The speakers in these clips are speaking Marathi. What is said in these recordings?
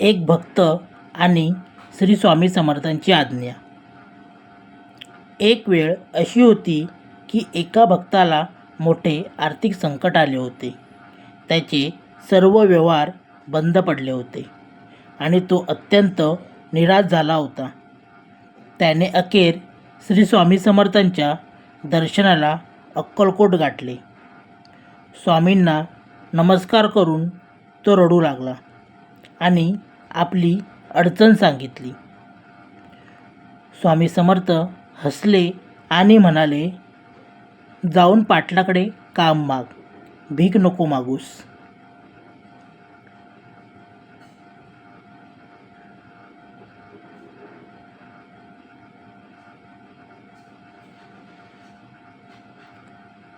एक भक्त आणि श्री स्वामी समर्थांची आज्ञा. एक वेळ अशी होती की एका भक्ताला मोठे आर्थिक संकट आले होते. त्याचे सर्व व्यवहार बंद पडले होते आणि तो अत्यंत निराश झाला होता. त्याने अखेर श्री स्वामी समर्थांच्या दर्शनाला अक्कलकोट गाठले. स्वामींना नमस्कार करून तो रडू लागला आणि आपली अडचण सांगितली. स्वामी समर्थ हसले आणि म्हणाले जाऊन पाटलाकडे काम माग भीक नको मागूस.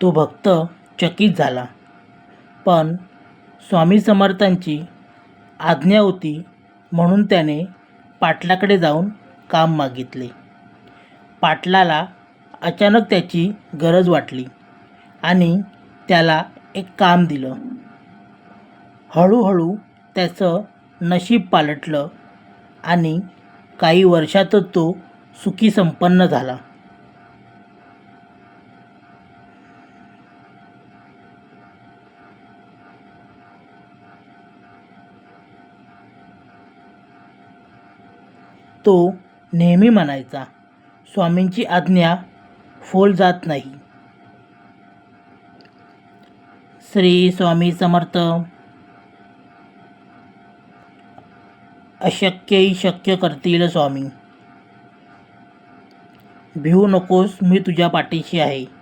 तो भक्त चकित झाला. पण स्वामी समर्थांची आज्ञा होती म्हणून त्याने पाटलाकडे जाऊन काम मागितले. पाटलाला अचानक त्याची गरज वाटली आणि त्याला एक काम दिलं. हळूहळू त्याचं नशीब पालटलं आणि काही वर्षातच तो सुखी संपन्न झाला. तो नेहमी म्हणायचा स्वामींची आज्ञा फोल जात नाही. श्री स्वामी समर्थ. अशक्यही शक्य करतील स्वामी. भिवू नकोस मी तुझ्या पाठीशी आहे.